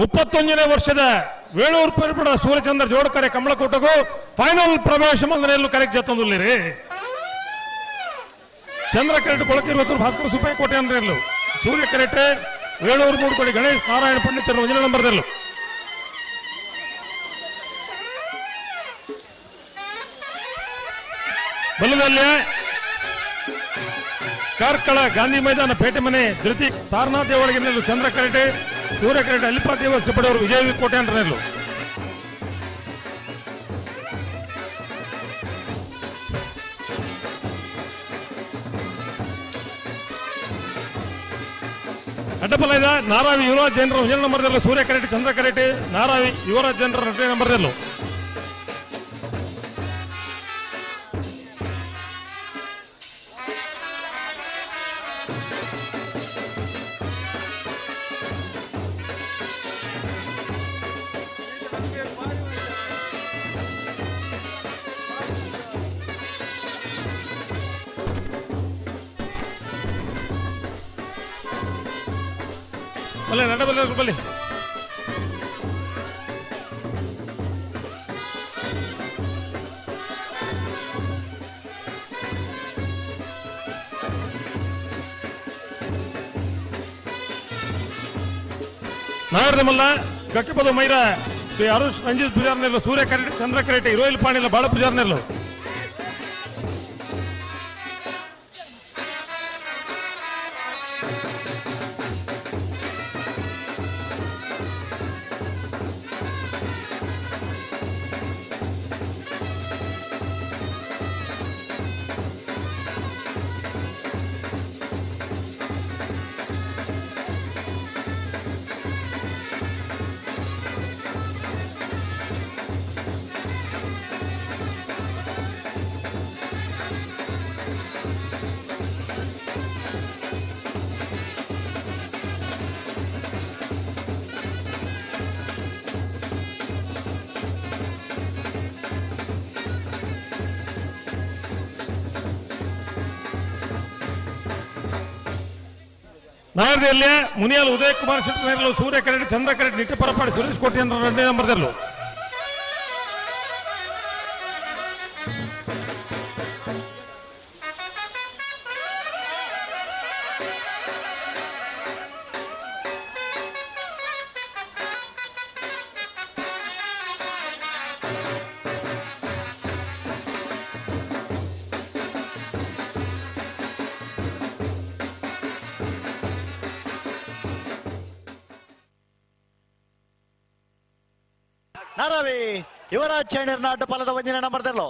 ಮುಪ್ಪತ್ತೊಂದನೇ ವರ್ಷದ ವೇಳೂರು ಪರಿಪಡ ಸೂರ್ಯಚಂದ್ರ ಜೋಡಕರೆ ಕಮಲಕೋಟಗೂ ಫೈನಲ್ ಪ್ರವೇಶ ಮಂದನೆಯಲ್ಲೂ ಕರೆಕ್ಟ್ ಜತ್ತೊಂದುಲ್ಲಿರಿ ಚಂದ್ರ ಕೆರೆಟ್ ಕೊಳಕಿರುವತ್ತು ಭಾಸ್ಕರ ಸುಪ್ರೀಂ ಕೋಟೆ ಅಂದ್ರೆ ಎಲ್ಲು. ಸೂರ್ಯ ಕೆರೆಟೆ ವೇಳೂರು ಮೂಡುಕೊಡಿ ಗಣೇಶ್, ನಾರಾಯಣ ಪಂಡಿತರು ಒಂದನೇ ನಂಬರ್ದಲ್ಲೂ. ಬಲದಲ್ಲಿ ಕಾರ್ಕಳ, ಗಾಂಧಿ ಮೈದಾನ ಪೇಟೆ ಮನೆ, ಧೃತಿ ಸಾರನಾಥ ಒಳಗಿನಲ್ಲೂ ಚಂದ್ರ ಕರೆಟೆ ಸೂರ್ಯ ಕರೆಟೆ ಅಲ್ಲಿಪ್ಪ ದೇವಸ್ಥೆ ಪಡೆಯವರು ವಿಜಯ ಕೋಟೆ ಅಂಟನೆಲ್ಲು ಅಡ್ಡಪಲದ ನಾರಾವಿ ಯುವರಾಜ್ ಜನರ ಒಂದನೇ ನಂಬರ್ದಲ್ಲೂ ಸೂರ್ಯ ಕರೆಟೆ ಚಂದ್ರ ಕರೆಟೆ ನಾರಾವಿ ಯುವರಾಜ್ ಜನರ ಎರಡನೇ ನಂಬರ್ದಲ್ಲೂ ಬಲ್ಲೆ ನಡಬಲ್ಲೆ ಬಲ್ಲಿ ನಾಗರದ ಮಲ್ಲ ಗಟ್ಟಿಪದ ಮೈರ ಶ್ರೀ ಅರುಷ್ ರಂಜಿತ್ ಪೂಜಾರ್ನೆಲ್ಲು ಸೂರ್ಯ ಕರೆಟೆ ಚಂದ್ರ ಕರೆಟೆ ಇರೋಯಿಲ್ ಪಾಣಿಲ್ಲ ಬಾಳ ಪೂಜಾರ್ನೆಲ್ಲು ನಾಗರದಲ್ಲಿ ಮುನಿಯಾಲ್ ಉದಯ್ ಕುಮಾರ್ ಶೆಟ್ಟಿ ಸೂರ್ಯ ಕರೆಡ್ಡಿ ಚಂದ್ರ ಕರೆಡ್ಡಿ ನಿಟ್ಟ ಪರಪಾಡಿ ಸುರೇಶ್ ಕೋಟಿ ಅಂತ ಎರಡನೇ ನಂಬರ್ದಲ್ಲೂ ನಾರಾವಿ, ಯುವರಾಜ್ ಚೈನರ್ನ ಅಡ್ಡಪಾಲದ ಒಂದಿನ ನಂಬರ್ದಲ್ಲೋ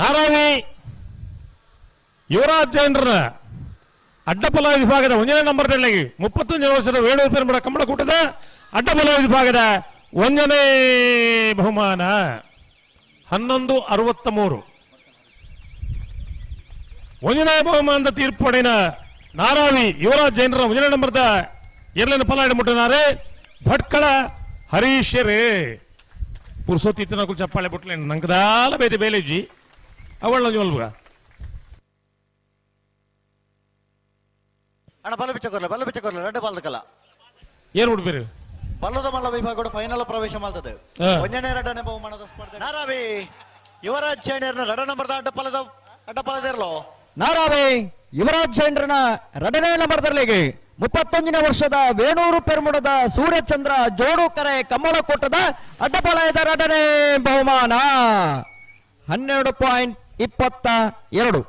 ನಾರಾವಿ, ಯುವರಾಜ್ ಜೈನರ ಅಡ್ಡಪಲ ವಿಭಾಗದ ಒಂದನೇ ನಂಬರ್ದಲ್ಲಿ ಮುಪ್ಪತ್ತೊಂದನೇ ವರ್ಷದ ವೇಣು ಪೆರುಮಡ ಕಮಲಕೂಟದ ಅಡ್ಡಪಲ ವಿಭಾಗದ ಒಂದನೇ ಬಹುಮಾನ. ಹನ್ನೊಂದು ಅರವತ್ತ ಮೂರು ಒಂದನೇ ಬಹುಮಾನದ ತೀರ್ಪು ಪಡೆಯಿನ ನಾರಾವಿ, ಯುವರಾಜ್ ಜೈನರ ಒಂದನೇ ನಂಬರ್ದ ಎರಡನೇ ಫಲ ಮುಟ್ಟಿನಾರೆ ಭಟ್ಕಳ ಹರೀಶ್ ರೇ ಪುರುಸೋತಿ ತಿನ್ನಕು ಚಪ್ಪಾಳೆ ಬಿಟ್ಲೆ ನಂಗದಾಲ ಬೇರೆ ಬೇಲೆಜಿ ಅವಳ ಜೋಲ್ಗ ಅಣ್ಣ ಬಲ ಬಿಚ್ಚಕೊರ್ಲ ಬಲ ಬಿಚ್ಚಕೊರ್ಲ ರೆಡ್ ಬಾಲ್ದ ಕಲ ಏನ್ ಬಿಡ್ಬೇರಿ ಬಲ್ಲದ ಮಲ್ಲ ವಿಭಾಗ ಫೈನಲ್ ಪ್ರವೇಶ ಮಾಡ್ತದೆ ಹಾ. ಒಂದನೇ ಎರಡನೇ ಬಹುಮಾನದ ಸ್ಪರ್ಧೆ ನಾರಾವಿ ಯುವರಾಜ್ ಚೈನರ್ನ ರಡ ನಂಬರ್ದ ಅಡ್ಡಪಾಲದ ಅಡ್ಡಪಾಲದ ಇರ್ಲೋ ನಾರಾವೆ ಯುವರಾಜ್ ಚಂದ್ರನ ಎರಡನೇ ನಂಬರ್ದಲ್ಲಿಗೆ ಮುಪ್ಪತ್ತೊಂದನೇ ವರ್ಷದ ವೇಣೂರು ಪೆರ್ಮುಡದ ಸೂರ್ಯಚಂದ್ರ ಜೋಡು ಕರೆ ಕಮ್ಮಲಕೋಟದ ಅಡ್ಡಪಾಲಯದ ಎರಡನೇ ಬಹುಮಾನ. ಹನ್ನೆರಡು ಪಾಯಿಂಟ್ ಇಪ್ಪತ್ತ ಎರಡು.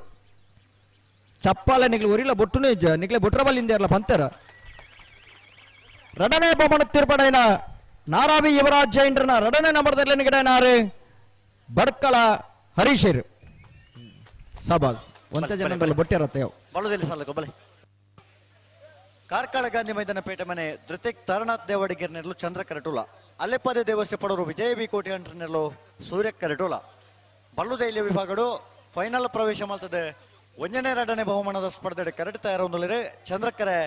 ಚಪ್ಪಾಲೆ ನಿಗ್ಲಿ ಉರಿಲ್ಲ ಬೊಟ್ಟು ನಿಜ ನಿಗ್ಲೆ ಬುಟ್ರ ಹಿಂದೆ ಇರಲ್ಲ ಪಂತರ. ರಡನೆ ಬಹುಮಾನ ತೀರ್ಪಡೆನ ನಾರಾವಿ ಯುವರಾಜ್ ಜೈನ್ರನ ರಡನೆ ನಂಬರ್ದಲ್ಲಿ ನಿಗಡನಾರು ಬಡ್ಕಳ ಹರೀಶರ್ ಸಬಾಸ್ ಒಂದೇ ಜನ ಬೊಟ್ಟಿರತ್ತೆ ಬಲೆ ಕಾರ್ಕಳ ಗಾಂಧಿ ಮೈದಾನ ಪೇಟೆ ಮನೆ ಧೃತಿಕ್ ತರಣಾಥ್ ದೇವಡಿಗೆರ್ ನೆರಲು ಚಂದ್ರ ಕರಟುಲ. ಅಲ್ಲೆಪ್ಪದೆ ದೇವಸ್ಥೆ ಪಡೋರು ವಿಜಯ ಬಿ ಕೋಟಿ ಅಂಟ್ರ ನೆರಲು ಸೂರ್ಯ ಕರಟುಲ. ಬಲ್ಲು ದೈಲ್ಯ ವಿಭಾಗಡು ಫೈನಲ್ ಪ್ರವೇಶ ಮಾಡ್ತದೆ. ಒಂದನೇ ಎರಡನೇ ಬಹುಮಾನದ ಸ್ಪರ್ಧೆ ಕರಟ ತಯಾರೊಂದುಲಿರೆ ಚಂದ್ರಕರೆ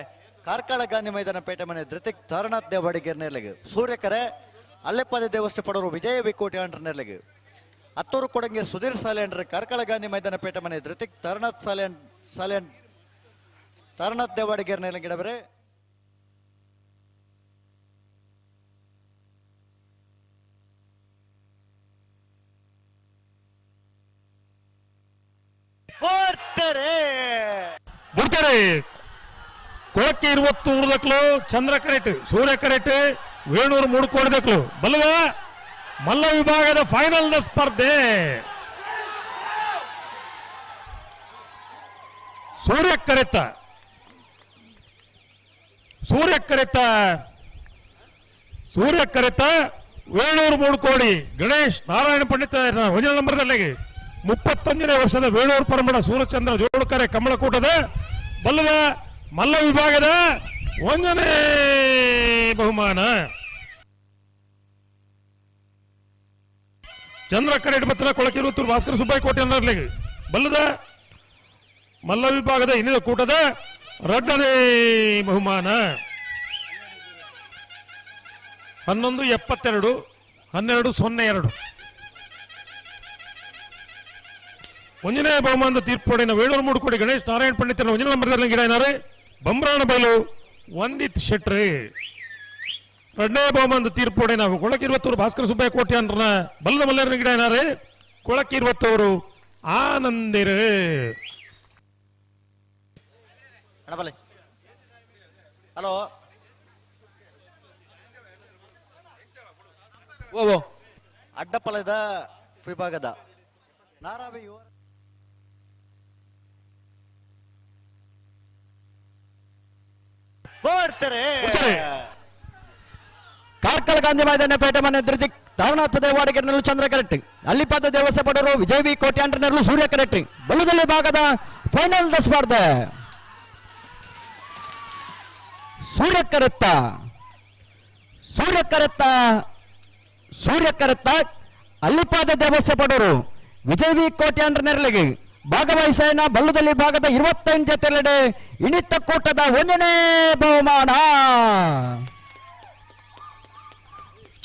ಕಾರ್ಕಳ ಗಾಂಧಿ ಮೈದಾನ ಪೇಟೆ ಮನೆ ಧೃತಿಕ್ ತರಣಾಥ್ ದೇವಡಿಗೆರ್ ನೆರಲಿಗೆ ಸೂರ್ಯಕರೆ ಅಲ್ಲೆಪ್ಪದೆ ದೇವಸ್ಥೆ ಪಡೋರು ವಿಜಯ ಬಿ ಕೋಟಿ ಅಂಟ್ರ ನೆರಲಿಗೆ ಹತ್ತೂರು ಕೊಡಂಗೆ ಸುಧೀರ್ ಸಾಲೆ ಅಂಡ್ರೆ ಕಾರ್ಕಳ ಗಾಂಧಿ ಮೈದಾನ ಪೇಟೆ ಮನೆ ಧೃತಿಕ್ ತರಣಾಥ್ ಸಾಲೆ ಸಾಲೆ ತಾರನಾಥ್ ದೇವಾಡಿಗೆರ್ನೆಲ್ಲ ಗಿಡವರೇ. ಬಿಡ್ತಾರೆ ಕೊಳಕ್ಕೆ ಇರುವತ್ತು ಉಳಿದಕ್ಲು ಚಂದ್ರ ಕರೆಟ್ ಸೂರ್ಯ ಕರೆಟ್ ವೇಣೂರು ಮುಡ್ಕೊಳ್ದಕ್ಲು ಬಲ್ವ ಮಲ್ಲ ವಿಭಾಗದ ಫೈನಲ್ ಸ್ಪರ್ಧೆ. ಸೂರ್ಯ ಕರೆತ ಸೂರ್ಯ ಕರೆತ ಸೂರ್ಯ ಕರೆತ, ವೇಣೂರು ಮೂಡ್ಕೋಡಿ ಗಣೇಶ್ ನಾರಾಯಣ ಪಂಡಿತ ಒಂದಿನ ನಂಬರ್ದಲ್ಲಿ ಮುಪ್ಪತ್ತೊಂದನೇ ವರ್ಷದ ವೇಣೂರು ಪರಮಡ ಸೂರ್ಯಚಂದ್ರ ಜೋಡುಕರೆ ಕಮಲಕೂಟದ ಬಲ್ಲದ ಮಲ್ಲ ವಿಭಾಗದ ಒಂದನೇ ಬಹುಮಾನ. ಚಂದ್ರ ಕರೆಟ್ ಬತ್ತನ ಕೊಳಕಿರುತ್ತೂರು ಭಾಸ್ಕರ ಸುಬ್ಬಾಯಿ ಕೋಟೆ ಬಲ್ಲದ ಮಲ್ಲ ವಿಭಾಗದ ಇನ್ನಿದ ಕೂಟದ ಎರಡನೇ ಬಹುಮಾನ. ಹನ್ನೊಂದು ಎಪ್ಪತ್ತೆರಡು, ಹನ್ನೆರಡು ಸೊನ್ನೆ ಎರಡು. ಒಂಜನೇ ಬಹುಮಾನದ ತೀರ್ಪುಡಿನ ವೇಣೂರು ಮೂಡುಕೋಡಿ ಗಣೇಶ್, ನಾರಾಯಣ ಪಂಡಿತರ ಒಂಜನೇ ನಂಬರ್ದಲ್ಲಿ ಗಿಡನಾರೆ ಬಂಬ್ರಾಣ ಬಯಲು ವಂದಿತ್ ಶೆಟ್ರಿ. ಎರಡನೇ ಬಹುಮಾನದ ತೀರ್ಪುಡಿನ ಕೊಳಕಿರುವತ್ತೂರು ಭಾಸ್ಕರ ಸುಬ್ಬಯ್ಯ ಕೋಟೆ ಬಲ್ಲ ಮಲ್ಲರ ಗಿಡನಾರೆ ಕೊಳಕಿರುವತ್ತೂರು ಆನಂದಿರು. ಅಣ್ಣ ಹಲೋ ಓ ಓ. ಅಡ್ಡಪಲದ ವಿಭಾಗದ ನಾರಾವಿ ಯುವ ಬರ್ತಾರೆ. ಕಾರ್ಕಳ ಗಾಂಧಿ ಮೈದಾನ ಪೇಟೆ ಮನೆ ಧೃತಿ ತಾರನಾಥ ದೇವಾಡಿಗೆ ನೆರಳು ಚಂದ್ರ ಕರೆಕ್ಟ್ ಅಲ್ಲಿಪಾದ ದೇವಸ್ಥಾನ ಪಡೋರು ವಿಜಯ್ ವಿ ಕೋಟ್ಯಾಂಡ್ರ ನೆರಳು ಸೂರ್ಯ ಕರೆಕ್ಟ್ ಬಲುದಲ್ಲಿ ಭಾಗದ ಫೈನಲ್ ಸ್ಪರ್ಧೆ. ಸೂರ್ಯ ಕರೆತ್ತ ಸೂರ್ಯ ಕರೆತ್ತ ಸೂರ್ಯ ಕರೆತ್ತ ಅಲ್ಲಿಪಾದ ದೇವಸ್ಥ ಪಡೋರು. ವಿಜಯ್ ವಿ ಕೋಟ್ಯಾಂಡ್ರ ನೆರಳಿಗೆ. ಭಾಗವಹಿಸೇನ ಬಲ್ಲುದಲ್ಲಿ ಭಾಗದ ಇರುವತ್ತೆಂಟು ಜೊತೆಲೆಡೆ ಇಣಿತ ಕೂಟದ ಒಂದನೇ ಬಹುಮಾನ.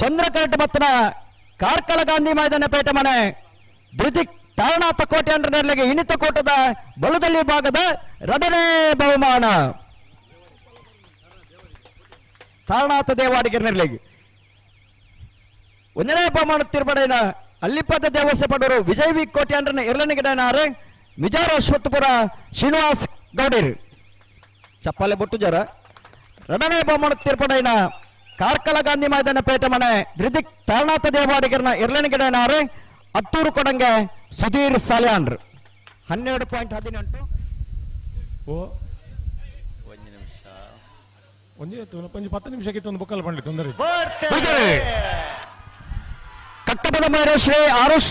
ಚಂದ್ರಕರಟ್ ಬತ್ತನ ಕಾರ್ಕಳ ಗಾಂಧಿ ಮೈದಾನ ಪೇಟೆ ಮನೆ. ಧೃತಿ ತಾರನಾಥ ಕೋಟ್ಯಾಂಡ್ರ ಅಂಡ್ರನೆರಳಿಗೆ ಇಣಿತ ಕೂಟದ ಬಲ್ಲದಲ್ಲಿ ಭಾಗದ ಎರಡನೇ ಬಹುಮಾನ. ತಾರನಾಥ ದೇವಾಡಿಗೆ ನೆರಳಿಗೆ. ಒಂದನೇ ಬಹುಮಾನ ತಿರುಪಡೆನ ಅಲ್ಲಿಪದ ದೇವಸ್ಥಾನ ಪಡೋರು ವಿಜಯ್ ವಿ ಕೋಟೆ ಅಂದ್ರೆ ಎರಡನಿಗಿಡನಾರೆ ಮಿಜಾರ ಅಶ್ವತ್ಥಪುರ ಶ್ರೀನಿವಾಸ್ ಗೌಡರು. ಚಪ್ಪಾಲೆ ಬೊಟ್ಟು ಜರ ಎರಡನೇ ಬಹುಮಾನ ತೀರ್ಪಡೆನ ಕಾರ್ಕಳ ಗಾಂಧಿ ಮೈದಾನ ಪೇಟೆ ಮನೆ ಧೃತಿಕ್ ತಾರನಾಥ ದೇವಾಡಿಗರನ ಎರಡನಿಗಿಡನಾರೆ ಹತ್ತೂರು ಕೊಡಂಗೆ ಸುಧೀರ್ ಸಾಲ್ಯಾಂಡ್ರು ಹನ್ನೆರಡು ಪಾಯಿಂಟ್ ಹದಿನೆಂಟು. ಓ ಒಂದೇ ಕೊಂಚ ಪತ್ತು ನಿಮಿಷಕ್ಕೆ ಒಂದು ಬುಕ್ಕಲ್ಲಿ ಬಂಡಿ ತೊಂದರೆ. ಕಟ್ಟಪದ ಮೇರೆ ಶ್ರೀ ಆರುಷ್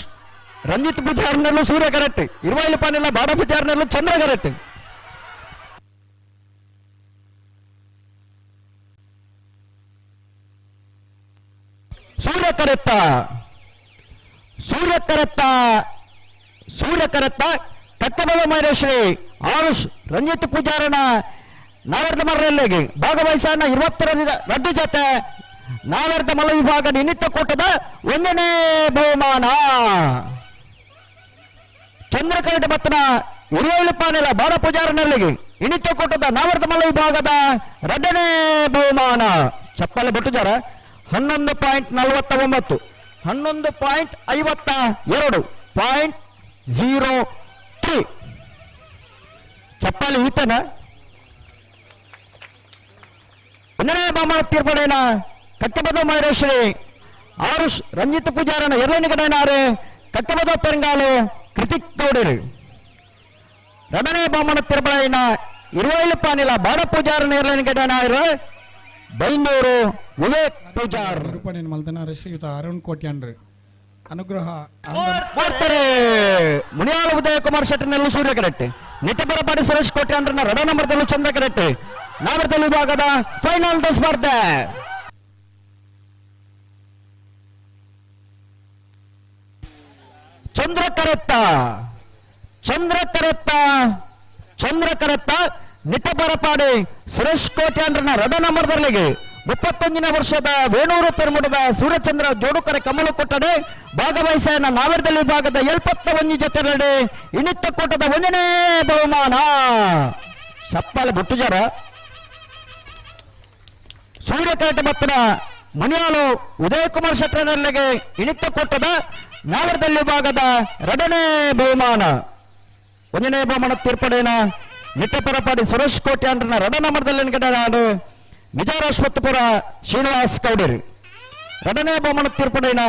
ರಂಜಿತ್ ಪೂಜಾರ್ನಲ್ಲೂ ಸೂರ್ಯ ಕರೆಕ್ಟ್ ಇರುವೈಲು ಪಾನಿಲ್ಲ ಬಾಡ ಪೂಜಾರ್ನಲ್ಲೂ ಚಂದ್ರ ಕರೆಕ್ಟ್ ಸೂರ್ಯ ಕರೆತ್ತ ಸೂರ್ಯ ಕರೆತ್ತ ಸೂರ್ಯ ಕರೆತ್ತ ಕಟ್ಟಬಲ ಮೈರೇಶ್ರೀ ಆರುಷ್ ರಂಜಿತ್ ಪೂಜಾರನ ನಾವರ್ದ ಮರ್ರೆಲ್ಲಿಗೆ ಭಾಗವಹಿಸನ ಇವತ್ತರ ರಡ್ಡು ಜೊತೆ ನಾವರ್ದ ಮಲ ವಿಭಾಗ ನಿಮಿತ್ತ ಕೂಟದ ಒಂದನೇ ಬಹುಮಾನ. ಚಂದ್ರಕರಟ ಭತ್ತನ ಇರುವೈಲು ಪಾನೆಲ ಬಾಡ ಪೂಜಾರನಲ್ಲಿಗೆ ಇಣಿತ ಕೂಟದ ನಾವರ್ದ ಮಲ ವಿಭಾಗದ ಎರಡನೇ ಬಹುಮಾನ. ಚಪ್ಪಲಿ ಬಟ್ಟುಜಾರ ಹನ್ನೊಂದು ಪಾಯಿಂಟ್ ನಲವತ್ತ ಒಂಬತ್ತು ಹನ್ನೊಂದು ಪಾಯಿಂಟ್ ಐವತ್ತ ಎರಡು, ಪಾಯಿಂಟ್ ಝೀರೋ ತ್ರೀ. ಚಪ್ಪಲಿ ಈತನ ಒಂದನೇ ಬಹುಮಾನ ತೀರ್ಪಡೆನ ಕಟ್ಟಬದ ಮೈರೇಶ್ವರಿ. ಆರುಷ್ ರಂಜಿತ್ ಪೂಜಾರನ ಎರಡನಿಗಡನಾರೆ ಕಟ್ಟಬದ ಪೆರಂಗಾಲು ಕೃತಿಕ್ ಗೌಡರು. ಎರಡನೇ ಬಹುಮಾನ ತೀರ್ಪಡೆನ ಇರುವೈಲು ಪಾನಿಲ ಬಾಡ ಪೂಜಾರನ ಎರಡನಿಗಡನಾರೆ ಬೈಂದೂರು ವಿವೇಕ್ ಪೂಜಾರ್. ರೂಪಾಯಿ ಮಲ್ತನಾರ ಶ್ರೀಯುತ ಅರುಣ್ ಕೋಟ್ಯಾನ್ರಿ ಅನುಗ್ರಹ ಮಾಡ್ತಾರೆ ಮುನಿಯಾಳ ಉದಯ ಕುಮಾರ್ ಶೆಟ್ಟರ್ನಲ್ಲೂ ಸೂರ್ಯ ಕರೆಕ್ಟ್ ನಿಟ್ಟಬರಪಾಡಿ ಸುರೇಶ್ ಕೋಟೆ ಅಂಡ್ರನ ರಡ ನಂಬರ್ದಲ್ಲೂ ಚಂದ್ರ ಕರೆಕ್ಟ್ ನಾವರ್ದಲ್ಲಿ ವಿಭಾಗದ ಫೈನಲ್ ಸ್ಪರ್ಧೆ. ಚಂದ್ರಕರತ್ತ ಚಂದ್ರಕರತ್ತ ಚಂದ್ರಕರತ್ತ ನಿಟ್ಟಪರಪಾಡಿ ಸುರೇಶ್ ಕೋಟೆ ಅಂಡ್ರನ ರಡ ನಂಬರ್ದಲ್ಲಿಗೆ ಮುಪ್ಪತ್ತೊಂದನೇ ವರ್ಷದ ವೇಣೂರು ಪೆರ್ಮುಡದ ಸೂರ್ಯಚಂದ್ರ ಜೋಡುಕರೆ ಕಮಲ ಕೊಟ್ಟಡೆ ಭಾಗವಹಿಸನ ನಾವೆರದಲ್ಲಿ ಭಾಗದ ಎಲ್ಪತ್ತ ಒಂಜಿ ಜೊತೆ ನಡೆ ಕೂಟದ ಒಂದನೇ ಬಹುಮಾನ. ಸಪ್ಪಲ ಬುಟ್ಟುಜಾರ ಸೂರ್ಯಕರಟ ಬತ್ತನ ಮಣಿಯಾಲು ಉದಯ ಕುಮಾರ್ ಶೆಟ್ಟರ್ನಲ್ಲಿಗೆ ಇಳಿತ ಕೊಟ್ಟದ ನಾವರದಲ್ಲಿ ಭಾಗದ ಎರಡನೇ ಬಹುಮಾನ. ಒಂದನೇ ಬಹುಮಾನ ತೀರ್ಪಡೆನ ನಿಟ್ಟಪರಪಾಡಿ ಸುರೇಶ್ ಕೋಟ್ಯಾಂಡ್ರನ ಎರಡನೇ ನಂಬರ್ದಲ್ಲಿ ಗೆದ್ದಾರು ವಿಜಯರಾಶ್ವತ್ಪುರ ಶ್ರೀನಿವಾಸ್ ಕೌಡರ್ ಎರಡನೇ ಬಹುಮಾನ ತೀರ್ಪಡೆನ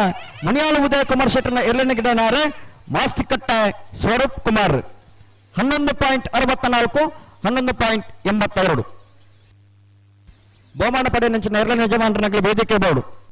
ಮುನಿಯಾಳು ಉದಯ ಕುಮಾರ್ ಶೆಟ್ಟರ್ನ ಎರಡನೇ ಗೆದ್ದಾರು ಮಾಸ್ತಿಕಟ್ಟ ಸ್ವರೂಪ್ ಕುಮಾರ್. ಹನ್ನೊಂದು ಪಾಯಿಂಟ್ ಅರವತ್ತ ನಾಲ್ಕು ಹನ್ನೊಂದು ಪಾಯಿಂಟ್ ಎಂಬತ್ತೆರಡು. బహుమాన పడే నుంచి నేర్ల నిజమంటున్నట్లు వేదికే బాడు.